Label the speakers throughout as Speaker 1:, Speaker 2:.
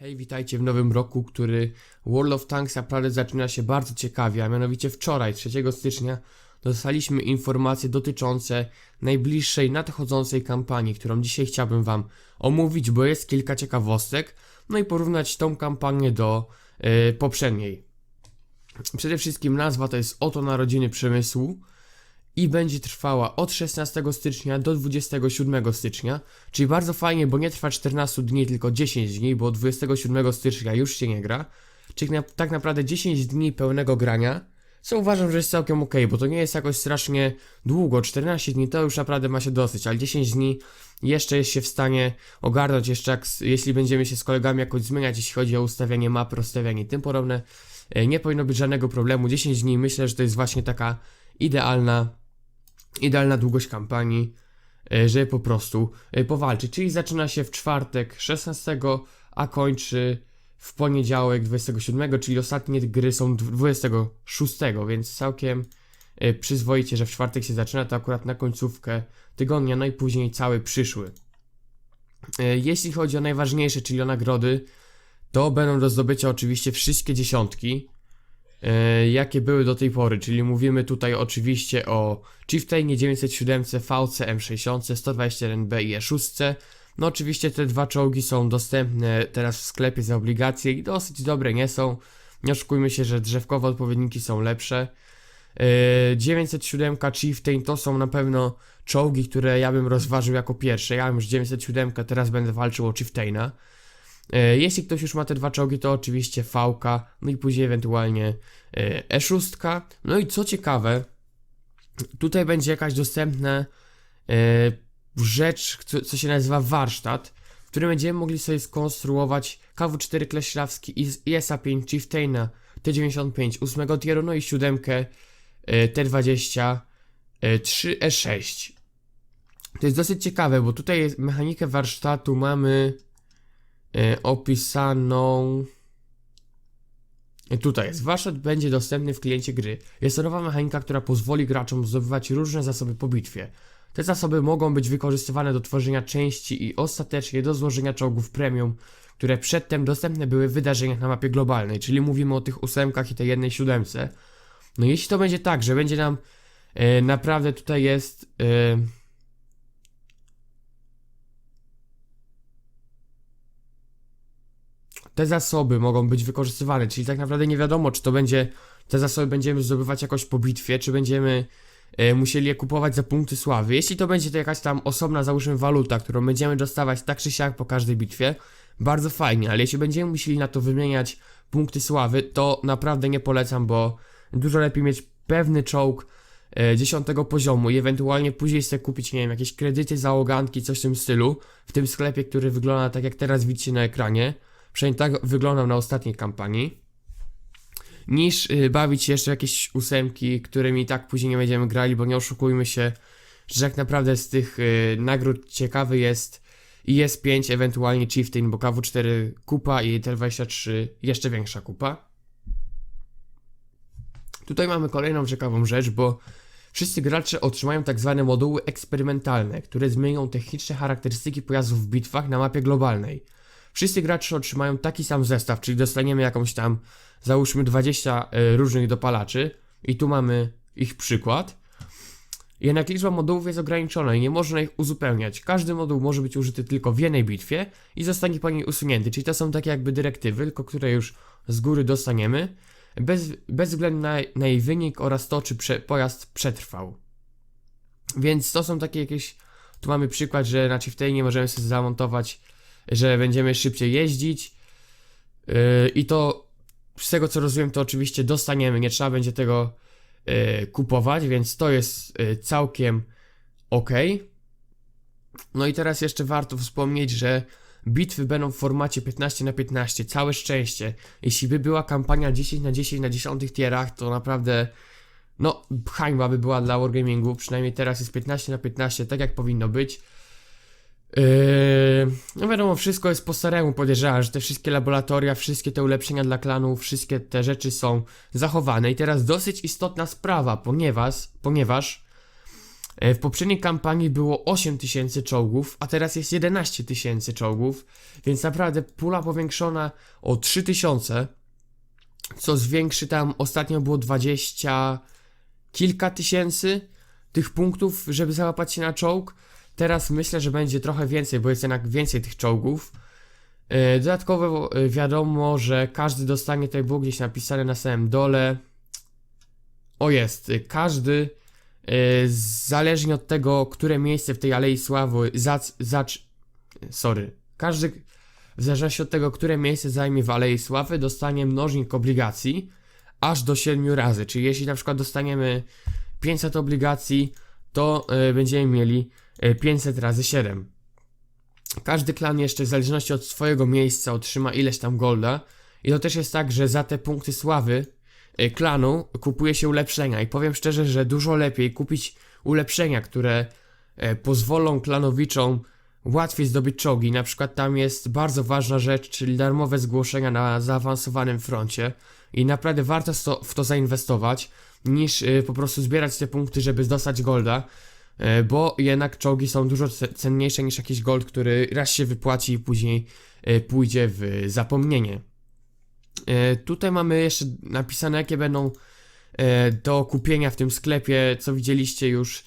Speaker 1: Hej, witajcie w nowym roku, który World of Tanks naprawdę zaczyna się bardzo ciekawie, a mianowicie wczoraj, 3 stycznia, dostaliśmy informacje dotyczące najbliższej nadchodzącej kampanii, którą dzisiaj chciałbym Wam omówić, bo jest kilka ciekawostek, no i porównać tą kampanię do e, poprzedniej. Przede wszystkim nazwa to jest Oto Narodziny Przemysłu i będzie trwała od 16 stycznia do 27 stycznia, czyli bardzo fajnie, bo nie trwa 14 dni, tylko 10 dni, bo od 27 stycznia już się nie gra, czyli na, tak naprawdę 10 dni pełnego grania, co uważam, że jest całkiem ok, bo to nie jest jakoś strasznie długo, 14 dni to już naprawdę ma się dosyć, ale 10 dni jeszcze jest się w stanie ogarnąć, jeszcze jak, jeśli będziemy się z kolegami jakoś zmieniać, jeśli chodzi o ustawianie map, rozstawianie i tym podobne, e, nie powinno być żadnego problemu, 10 dni myślę, że to jest właśnie taka idealna idealna długość kampanii, e, żeby po prostu e, powalczyć. Czyli zaczyna się w czwartek 16, a kończy w poniedziałek 27, czyli ostatnie gry są dw- 26, więc całkiem e, przyzwoicie, że w czwartek się zaczyna, to akurat na końcówkę tygodnia, no i później cały przyszły. Jeśli chodzi o najważniejsze, czyli o nagrody, to będą do zdobycia oczywiście wszystkie dziesiątki, jakie były do tej pory, czyli mówimy tutaj oczywiście o Chieftainie 907, VC M60, 121B i E6. No oczywiście te dwa czołgi są dostępne teraz w sklepie za obligacje i dosyć dobre nie są. Nie oszukujmy się, że drzewkowe odpowiedniki są lepsze. E, 907 Chieftain to są na pewno czołgi, które ja bym rozważył jako pierwsze. Ja mam już 907, teraz będę walczył o Chieftaina. E, Jeśli ktoś już ma te dwa czołgi, to oczywiście VK, no i później ewentualnie e, E6. No i co ciekawe, tutaj będzie jakaś dostępna e, rzecz, co, się nazywa warsztat, w którym będziemy mogli sobie skonstruować KW4 Kleślawski i i SA5 Chieftaina T95 8 tieru, no i 7 e, T20 e, 3E6. To jest dosyć ciekawe, bo tutaj mechanikę warsztatu mamy e, opisaną. E, Tutaj jest. Warsztat będzie dostępny w kliencie gry. Jest to nowa mechanika, która pozwoli graczom zdobywać różne zasoby po bitwie. Te zasoby mogą być wykorzystywane do tworzenia części i ostatecznie do złożenia czołgów premium, które przedtem dostępne były w wydarzeniach na mapie globalnej, czyli mówimy o tych ósemkach i tej jednej siódemce. No jeśli to będzie tak, że będzie nam e, naprawdę tutaj jest e, te zasoby mogą być wykorzystywane, czyli tak naprawdę nie wiadomo, czy to będzie, te zasoby będziemy zdobywać jakoś po bitwie, czy będziemy e, musieli je kupować za punkty sławy. Jeśli to będzie to jakaś tam osobna, załóżmy, waluta, którą będziemy dostawać tak czy siak po każdej bitwie, bardzo fajnie, ale jeśli będziemy musieli na to wymieniać punkty sławy, to naprawdę nie polecam, bo dużo lepiej mieć pewny czołg e, 10 poziomu i ewentualnie później sobie kupić, nie wiem, jakieś kredyty, załoganki, coś w tym stylu, w tym sklepie, który wygląda tak jak teraz widzicie na ekranie, przynajmniej tak wyglądał na ostatniej kampanii, niż y, bawić się jeszcze jakieś ósemki, którymi tak później nie będziemy grali, bo nie oszukujmy się, że tak naprawdę z tych y, nagród ciekawy jest IS-5, ewentualnie Chieftain, bo KW4 kupa i T23 jeszcze większa kupa. Tutaj mamy kolejną ciekawą rzecz, bo wszyscy gracze otrzymają tak zwane moduły eksperymentalne, które zmienią techniczne charakterystyki pojazdów w bitwach na mapie globalnej. Wszyscy gracze otrzymają taki sam zestaw, czyli dostaniemy jakąś tam, załóżmy 20 y, różnych dopalaczy i tu mamy ich przykład. Jednak liczba modułów jest ograniczona i nie można ich uzupełniać. Każdy moduł może być użyty tylko w jednej bitwie i zostanie po niej usunięty, czyli to są takie jakby dyrektywy, tylko które już z góry dostaniemy, bez, bez względu na, na jej wynik oraz to, czy prze, pojazd przetrwał. Więc to są takie jakieś, tu mamy przykład, że na Chieftainie możemy sobie zamontować że będziemy szybciej jeździć yy, i to z tego co rozumiem to oczywiście dostaniemy, nie trzeba będzie tego yy, kupować, więc to jest yy, całkiem ok. No i teraz jeszcze warto wspomnieć, że bitwy będą w formacie 15 na 15, całe szczęście. Jeśli by była kampania 10 na 10 na 10 tierach, to naprawdę no hańba by była dla Wargamingu, przynajmniej teraz jest 15 na 15, tak jak powinno być. Yy, no wiadomo, wszystko jest po staremu, podejrzewam, że te wszystkie laboratoria, wszystkie te ulepszenia dla klanów, wszystkie te rzeczy są zachowane. I teraz dosyć istotna sprawa, ponieważ, ponieważ E, W poprzedniej kampanii było 8 tysięcy czołgów, a teraz jest 11 tysięcy czołgów, więc naprawdę pula powiększona o 3 tysiące, co zwiększy tam, ostatnio było 20 kilka tysięcy tych punktów, żeby załapać się na czołg. Teraz myślę, że będzie trochę więcej, bo jest jednak więcej tych czołgów. E, Dodatkowo e, wiadomo, że każdy dostanie, tutaj było gdzieś napisane na samym dole. O jest, e, każdy zależnie od tego, które miejsce w tej Alei Sławy zac, zacz, sorry, każdy w zależności od tego, które miejsce zajmie w Alei Sławy dostanie mnożnik obligacji aż do 7 razy, czyli jeśli na przykład dostaniemy 500 obligacji, to będziemy mieli 500 razy 7. Każdy klan jeszcze w zależności od swojego miejsca otrzyma ileś tam golda i to też jest tak, że za te punkty sławy e, klanu kupuje się ulepszenia i powiem szczerze, że dużo lepiej kupić ulepszenia, które e, pozwolą klanowiczom łatwiej zdobyć czołgi. Na przykład tam jest bardzo ważna rzecz, czyli darmowe zgłoszenia na zaawansowanym froncie i naprawdę warto w to zainwestować niż e, po prostu zbierać te punkty, żeby dostać golda. E, bo jednak czołgi są dużo ce- cenniejsze niż jakiś gold, który raz się wypłaci i później e, pójdzie w zapomnienie. E, Tutaj mamy jeszcze napisane, jakie będą do kupienia w tym sklepie, co widzieliście już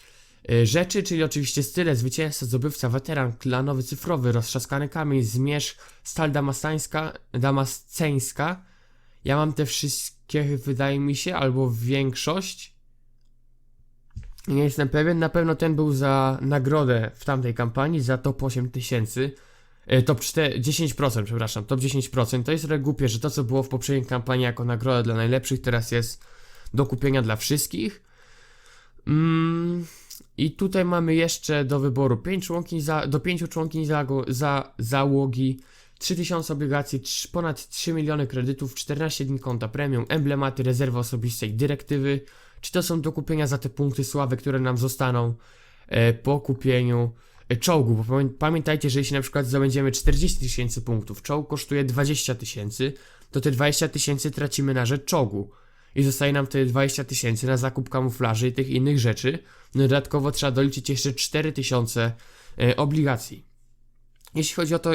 Speaker 1: rzeczy, czyli oczywiście style, zwycięzca, zdobywca, weteran, klanowy, cyfrowy, roztrzaskany kamień, zmierzch, stal damasceńska, damasceńska. Ja mam te wszystkie, wydaje mi się, albo większość. Nie jestem pewien, na pewno ten był za nagrodę w tamtej kampanii, za top 8000. E, Top 4, 10%, przepraszam, top 10%. To jest trochę głupie, że to co było w poprzedniej kampanii jako nagroda dla najlepszych, teraz jest do kupienia dla wszystkich. Mm, I tutaj mamy jeszcze do wyboru 5 członkiń za, do 5 członkiń za, za załogi, 3000 obligacji, trz- ponad 3 miliony kredytów, 14 dni konta premium, emblematy, rezerwy osobistej, dyrektywy. Czy to są do kupienia za te punkty sławy, które nam zostaną e, po kupieniu e, czołgu? Bo pamię- pamiętajcie, że jeśli na przykład zdobędziemy 40 tysięcy punktów, czołg kosztuje 20 tysięcy, to te 20 tysięcy tracimy na rzecz czołgu. I zostaje nam wtedy 20 tysięcy na zakup kamuflaży i tych innych rzeczy. No dodatkowo trzeba doliczyć jeszcze 4 tysiące e, obligacji. Jeśli chodzi o to,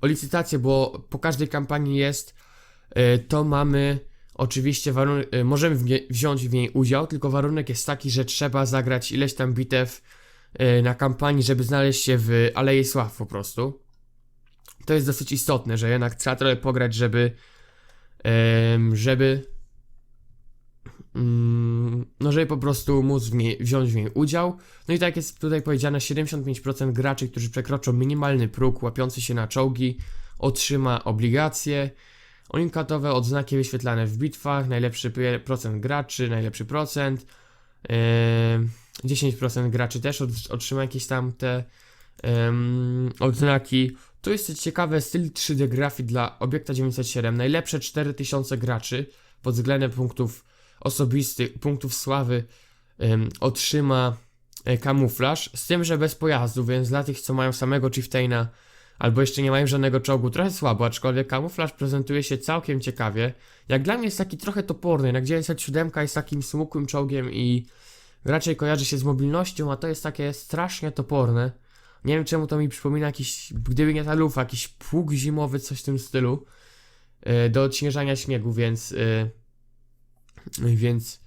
Speaker 1: o licytację, bo po każdej kampanii jest, to mamy oczywiście warunek, e, możemy w nie, wziąć w niej udział, tylko warunek jest taki, że trzeba zagrać ileś tam bitew e, na kampanii, żeby znaleźć się w Alei Sław po prostu. To jest dosyć istotne, że jednak trzeba trochę pograć, żeby żeby mm, no żeby po prostu móc w niej, wziąć w niej udział. No i tak jest tutaj powiedziane, 75% graczy, którzy przekroczą minimalny próg łapiący się na czołgi, otrzyma obligacje. Unikatowe odznaki wyświetlane w bitwach, najlepszy procent graczy, najlepszy procent. Em, 10% graczy też od, otrzyma jakieś tam te em, odznaki. To jest ciekawe, styl 3D grafii dla obiekta 907. Najlepsze 4000 graczy pod względem punktów osobistych, punktów sławy em, otrzyma e, kamuflaż, z tym, że bez pojazdu, więc dla tych, co mają samego Chieftaina albo jeszcze nie mają żadnego czołgu, trochę słabo, aczkolwiek kamuflaż prezentuje się całkiem ciekawie. Jak dla mnie jest taki trochę toporny, jednak 907 jest takim smukłym czołgiem i raczej kojarzy się z mobilnością, a to jest takie strasznie toporne. Nie wiem czemu to mi przypomina jakiś, gdyby nie ta lufa, jakiś pług zimowy, coś w tym stylu, e, do odśnieżania śniegu, więc, e, więc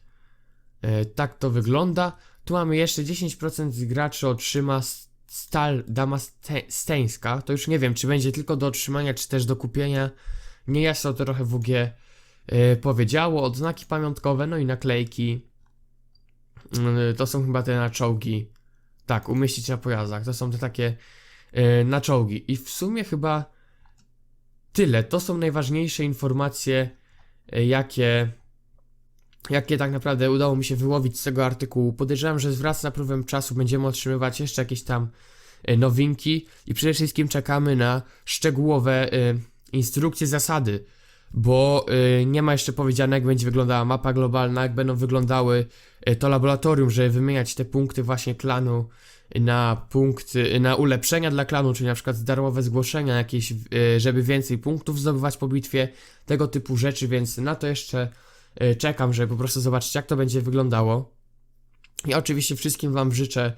Speaker 1: e, tak to wygląda. Tu mamy jeszcze 10% z graczy otrzyma stal damasteńska. To już nie wiem, czy będzie tylko do otrzymania, czy też do kupienia. Niejasno to trochę WG e, powiedziało. Odznaki pamiątkowe, no i naklejki. Mm, To są chyba te na czołgi. Tak, umieścić na pojazdach. To są te takie e, na czołgi. I w sumie chyba tyle. To są najważniejsze informacje, e, jakie, jakie tak naprawdę udało mi się wyłowić z tego artykułu. Podejrzewam, że wraz z napływem czasu będziemy otrzymywać jeszcze jakieś tam e, nowinki i przede wszystkim czekamy na szczegółowe e, instrukcje, zasady, bo e, nie ma jeszcze powiedziane, jak będzie wyglądała mapa globalna, jak będą wyglądały to laboratorium, żeby wymieniać te punkty właśnie klanu na punkty, na ulepszenia dla klanu, czyli na przykład darmowe zgłoszenia jakieś, żeby więcej punktów zdobywać po bitwie, tego typu rzeczy, więc na to jeszcze czekam, żeby po prostu zobaczyć, jak to będzie wyglądało. Ja oczywiście wszystkim Wam życzę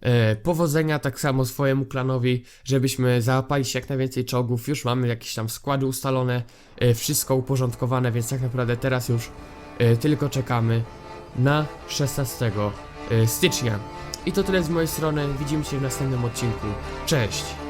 Speaker 1: e, powodzenia, tak samo swojemu klanowi, żebyśmy załapali się jak najwięcej czołgów. Już mamy jakieś tam składy ustalone, e, wszystko uporządkowane, więc tak naprawdę teraz już e, tylko czekamy na 16 e, stycznia. I to tyle z mojej strony. Widzimy się w następnym odcinku. Cześć!